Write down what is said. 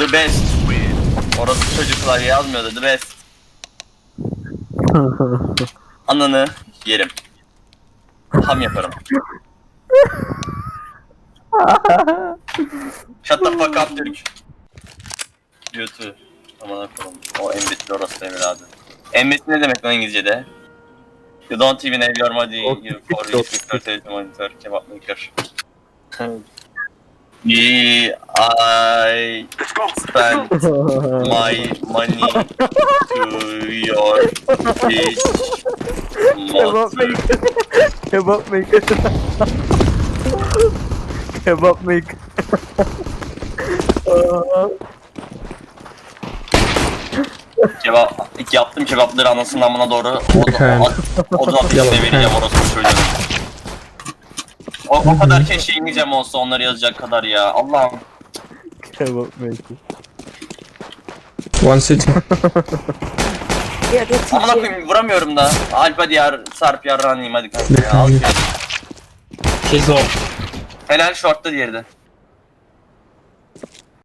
The best. Orası çocuklar yazmıyordu the best. Ananı yerim. Ham yaparım. Shut the fuck up Türk. Götü. Aman akıllım. O embitli orası Emir abi. Embitli ne demek lan İngilizce'de? You don't even have your money. You for your monitor, kebap maker. E I spent my money to your bitch Kebap mother. maker. Kebap maker. Kebap maker. Kebap, yaptım kebapları anasının amına doğru. O, o, o, o, o, o, o, o, o, o, o kadar keşke İngilizcem olsa onları yazacak kadar ya. Allah'ım. Kebap maker. One city. Amına koyayım vuramıyorum da. Alp hadi yar, Sarp yarranayım hadi kanka ya. Al. She's off. Helal şortta diğeri de.